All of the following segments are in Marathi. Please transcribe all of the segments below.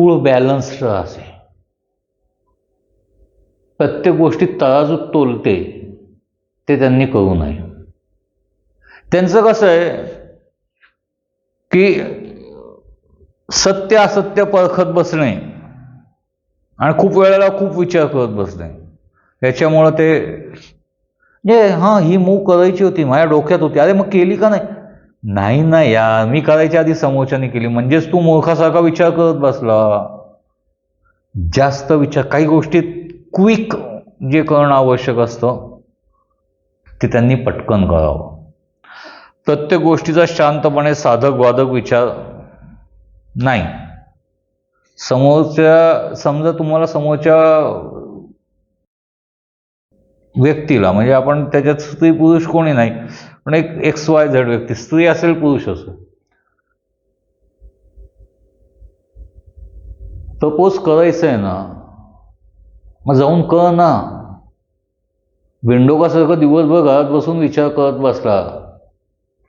स्थूळ बॅलन्स्ड असे प्रत्येक गोष्टी तळाजूत तोलते ते त्यांनी करू नये. त्यांचं कसं आहे की सत्य असत्य परखत बसणे आणि खूप वेळेला खूप विचार करत बसणे. याच्यामुळं ते म्हणजे हां ही मूव करायची होती माझ्या डोक्यात होती. अरे मग केली का नाही? नाही ना यार मी करायच्या आधी समोरच्याने केली. म्हणजेच तू मूर्खासारखा विचार करत बसला. जास्त विचार काही गोष्टीत क्विक जे करणं आवश्यक असतं ते त्यांनी पटकन करावं. प्रत्येक गोष्टीचा शांतपणे साधक वादक विचार नाही. समोरच्या समजा तुम्हाला समोरच्या व्यक्तीला म्हणजे आपण त्याच्यात स्त्री पुरुष कोणी नाही पण एक एक्स वाय झेड व्यक्ती स्त्री असेल पुरुष असेल. प्रपोज करायचं आहे ना मग जाऊन कर ना. विंडोकासारखं दिवसभर घरात बसून विचार करत बसला.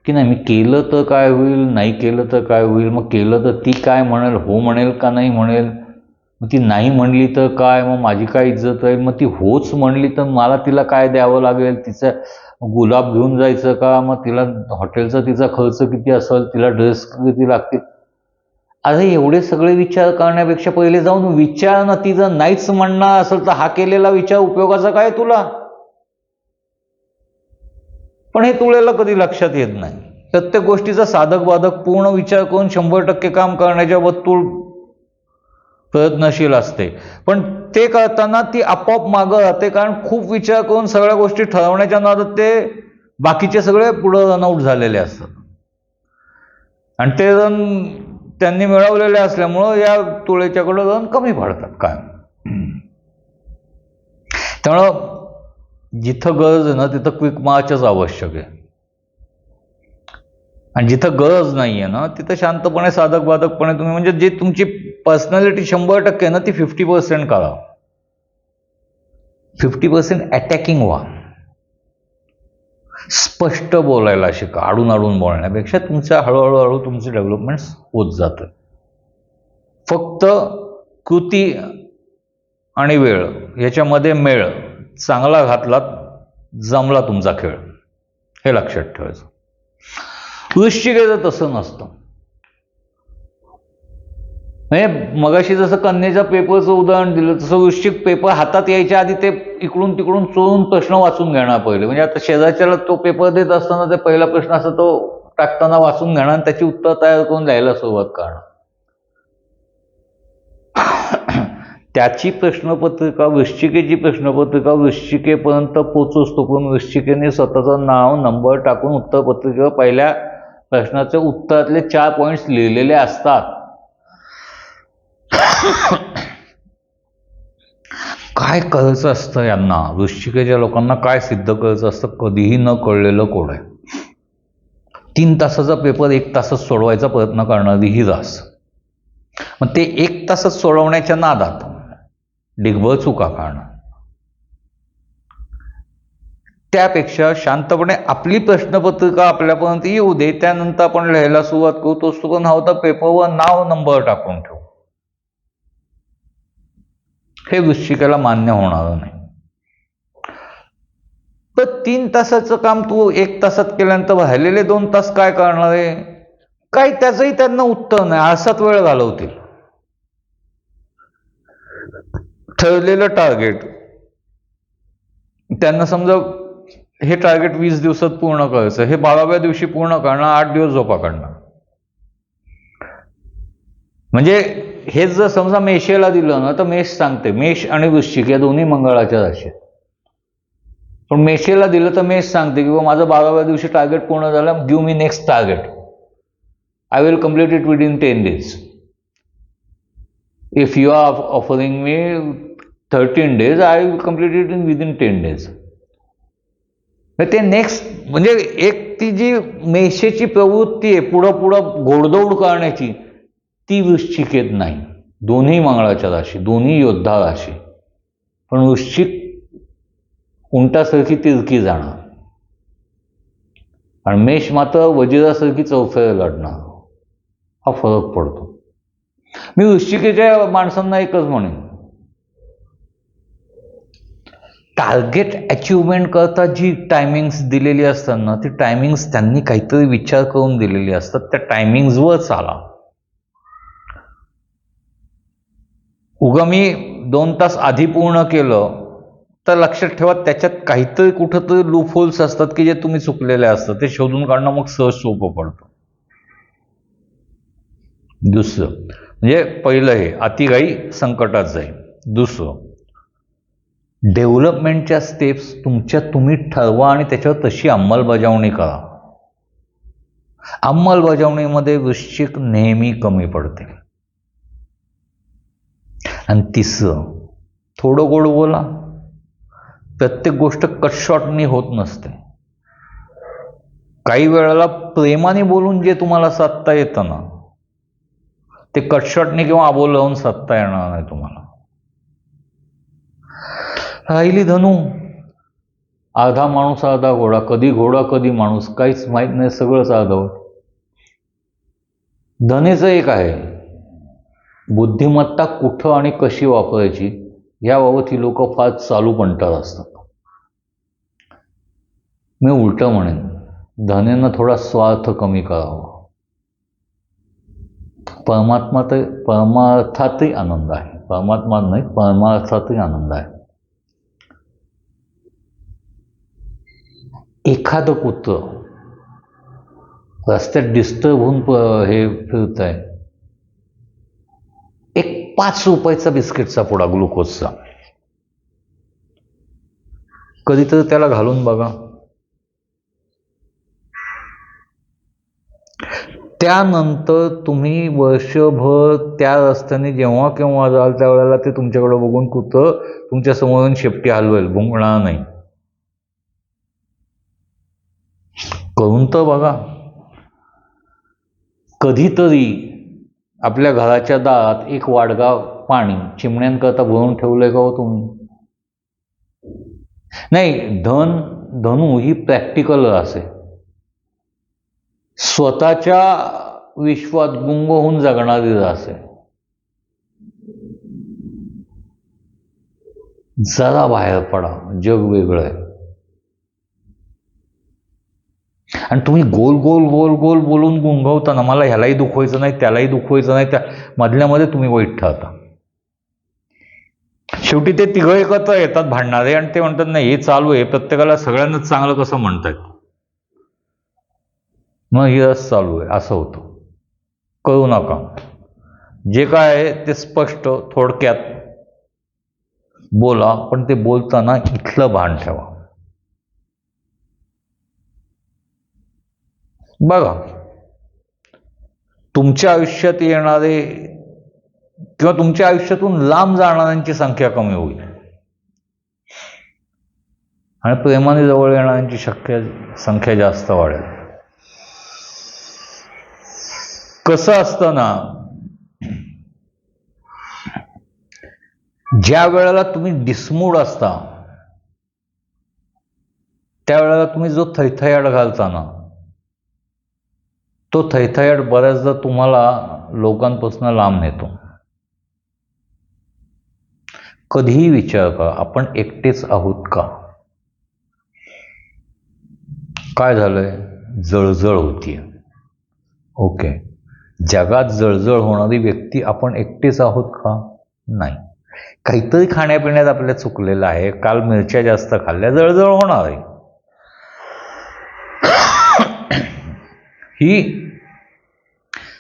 की नाही मी केलं तर काय होईल नाही केलं तर काय होईल मग केलं तर ती काय म्हणेल हो म्हणेल का नाही म्हणेल? मग ती नाही म्हणली तर काय? मग माझी काय इज्जत आहे मग ती होच म्हणली तर मला तिला काय द्यावं लागेल? तिचं गुलाब घेऊन जायचं का? मग तिला हॉटेलचा तिचा खर्च किती असेल? तिला ड्रेस किती लागतील? अरे एवढे सगळे विचार करण्यापेक्षा पहिले जाऊन विचार ना. ती जर नाहीच म्हणणार असेल तर हा केलेला विचार उपयोगाचा काय तुला? पण हे तुळेला कधी लक्षात येत नाही. प्रत्येक गोष्टीचा साधक बाधक पूर्ण विचार करून शंभर टक्के काम करण्याच्या वस्तूळ प्रयत्नशील असते. पण ते करताना ती आपोआप मागं राहते कारण खूप विचार करून सगळ्या गोष्टी ठरवण्याच्या नादात ते बाकीचे सगळे पुढं रनआउट झालेले असतात. आणि ते रन त्यांनी मिळवलेले असल्यामुळं या तुळेच्याकडं रन कमी पडतात काय त्यामुळं जिथं गरज आहे ना तिथं क्विक मार्चच आवश्यक आहे. आणि जिथं गरज नाही आहे ना तिथं शांतपणे साधक बाधकपणे तुम्ही म्हणजे जी तुमची पर्सनॅलिटी शंभर टक्के ना ती फिफ्टी पर्सेंट काढा फिफ्टी पर्सेंट अटॅकिंग व्हा. स्पष्ट बोलायला शिका. आडून आडून बोलण्यापेक्षा तुमच्या हळूहळू हळू तुमचे डेव्हलपमेंट्स होत जातं. फक्त कृती आणि वेळ याच्यामध्ये मेळ चांगला घातला जमला तुमचा खेळ. हे लक्षात ठेवायचं. वृश्चिकेचं तसं नसतं. म्हणजे मगाशी जसं कन्येच्या पेपरचं उदाहरण दिलं तसं वृश्चिक पेपर हातात यायच्या आधी ते इकडून तिकडून चोरून प्रश्न वाचून घेणार पहिले. म्हणजे आता शेजारच्याला तो पेपर देत असताना ते पहिला प्रश्न असा तो टाकताना वाचून घेणार आणि त्याची उत्तर तयार करून द्यायला सुरुवात करणार. त्याची प्रश्नपत्रिका वृश्चिकेची प्रश्नपत्रिका वृश्चिकेपर्यंत पोचोच पण वृश्चिकेने स्वतःचं नाव नंबर टाकून उत्तरपत्रिकेवर पहिल्या प्रश्नाच्या उत्तरातले चार पॉईंट्स लिहिलेले असतात. काय करायचं असतं यांना? वृश्चिकेच्या लोकांना काय सिद्ध करायचं असतं? कधीही न कळलेलं कोड आहे. तीन तासाचा पेपर एक तासात सोडवायचा प्रयत्न करणारी ही रास मग ते एक तासात सोडवण्याच्या नादात डिगबळ चुका काढणं. त्यापेक्षा शांतपणे आपली प्रश्नपत्रिका आपल्यापर्यंत येऊ दे त्यानंतर आपण लिहायला सुरुवात करू तो सुरुवात हवं पेपरवर नाव नंबर टाकून ठेवू. हे वृश्चिकेला मान्य होणार नाही. तर तीन तासाचं काम तू एक तासात केल्यानंतर राहिलेले दोन तास काय करणार आहे? काही त्याचंही त्यांना उत्तर नाही. आळसात वेळ घालवतील. ठरलेलं टार्गेट त्यांना समजा हे टार्गेट वीस दिवसात पूर्ण करायचं. हे बाराव्या दिवशी पूर्ण करणं आठ दिवस झोपा काढणं म्हणजे हेच जर समजा मेषेला दिलं ना तर मेष सांगते मेष आणि वृश्चिक या दोन्ही मंगळाच्या राशीत पण मेषेला दिलं तर मेष सांगते की माझं बाराव्या दिवशी टार्गेट पूर्ण झालं give me next target I will complete it within ten days if you are offering me thirteen days I will complete it in within ten days ते नेक्स्ट म्हणजे एक ती जी मेषेची प्रवृत्ती आहे पुढं पुढं घोडदौड करण्याची ती वृश्चिकेत नाही. दोन्ही मंगळाच्या राशी दोन्ही योद्धा राशी. पण वृश्चिक उंटासारखी तिरकी जाणार. आणि मेष मात्र वजिरासारखी चौफेर लढणार. हा फरक पडतो. मी वृश्चिकेच्या माणसांना एकच म्हणेन. टार्गेट अचिव्हमेंट करता जी टायमिंग्स दिलेली असतात ना ती टायमिंग्स त्यांनी काहीतरी विचार करून दिलेली असतात. त्या टायमिंग्सवर चाला. उगा मी दोन तास आधी पूर्ण केलं तर लक्षात ठेवा त्याच्यात काहीतरी कुठंतरी लूप होल्स असतात की जे तुम्ही चुकलेले असतात. ते शोधून काढणं मग सहज सोपं पडतं. दुसरं म्हणजे पहिलं हे अतिघाई संकटात जाईल. दुसरं डेव्हलपमेंटच्या स्टेप्स तुमच्या तुम्ही ठरवा आणि त्याच्यावर तशी अंमलबजावणी करा. अंमलबजावणीमध्ये वृश्चिक नेहमी कमी पडते. आणि तिसरं थोडं गोड बोला. प्रत्येक गोष्ट कट होत नसते. काही वेळेला प्रेमाने बोलून जे तुम्हाला साधता येतं ना ते कटशॉटने किंवा आबोल लावून साधता येणार नाही तुम्हाला. राहिली धनू. अर्धा माणूस अर्धा घोडा. कधी घोडा कधी माणूस. काहीच माहीत नाही सगळंच अर्धवट धनेचं एक आहे. बुद्धिमत्ता कुठं आणि कशी वापरायची याबाबत ही लोक फार चालू पंटाळ असतात. मी उलटं म्हणेन धनेनं थोडा स्वार्थ कमी करावा. परमात्मा तर परमार्थातही आनंद आहे. परमात्मा नाही परमार्थातही आनंद आहे. एखादं कुत्र रस्त्यात डिस्टर्ब होऊन हे फिरत आहे पाच रुपयाचा बिस्किटचा पुडा ग्लुकोजचा. कधीतरी त्याला घालून बघा. त्यानंतर तुम्ही वर्षभर त्या रस्त्याने जेव्हा केव्हा जाल त्यावेळेला ते तुमच्याकडे बघून कुठं तुमच्या समोरून शेपटी हलवेल भुंगणार नाही. करून तर बघा. कधीतरी आपल्या घराच्या दारात एक वाडगा पाणी चिमण्यांकरता भरून ठेवलंय का हो तुम्ही? नाही धन धनु ही प्रॅक्टिकल असे. स्वतःच्या विश्वात गुंग होऊन जगणारी रास आहे जरा बाहेर पडा जग वेगळं आहे. आणि तुम्ही गोल गोल गोल गोल बोलून गुंगवताना मला ह्यालाही दुखवायचं नाही त्यालाही दुखवायचं नाही त्या मधल्यामध्ये तुम्ही वाईट ठरता शेवटी ते तिघं एकत्र येतात भांडणारे आणि ते म्हणतात नाही हे चालू आहे. प्रत्येकाला सगळ्यांनाच चांगलं कसं म्हणतात मग ही रस चालू आहे असं होतं. करू नका. जे काय आहे ते स्पष्ट थोडक्यात बोला पण ते बोलताना इथलं भान ठेवा. बघा तुमच्या आयुष्यात येणारे किंवा तुमच्या आयुष्यातून लांब जाणाऱ्यांची संख्या कमी होईल. आणि प्रेमाने जवळ येणाऱ्यांची शक्य संख्या जास्त वाढेल. कसं असतं ना ज्या वेळेला तुम्ही डिसमूड असता त्यावेळेला तुम्ही जो थैथयाड घालता ना तो थैथयाट बऱ्याचदा तुम्हाला लोकांपासून लांब नेतो. कधीही विचार करा आपण एकटेच आहोत का? काय झालंय? जळजळ होतीये. ओके. जगात जळजळ होणारी व्यक्ती आपण एकटेच आहोत का? नाही. काहीतरी खाण्यापिण्यात आपल्या चुकलेलं आहे. काल मिरच्या जास्त खाल्ल्या जळजळ होणार आहे. ही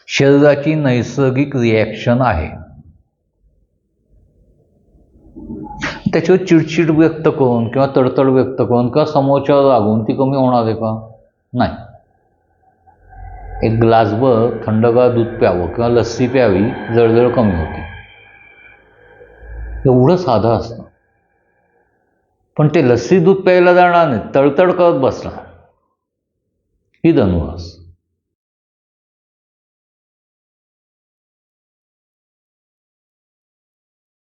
शरीराची नैसर्गिक रिॲक्शन आहे. त्याच्यावर चिडचिड व्यक्त करून किंवा तडतड व्यक्त करून किंवा समोरच्यावर रागून ती कमी होणार आहे का? नाही. एक ग्लासभर थंडगार दूध प्यावं किंवा लस्सी प्यावी जळजळ कमी होते. एवढं साधं असतं. पण ते लस्सी दूध प्यायला जाणार नाही तळतड करत बसला. ही धनुवास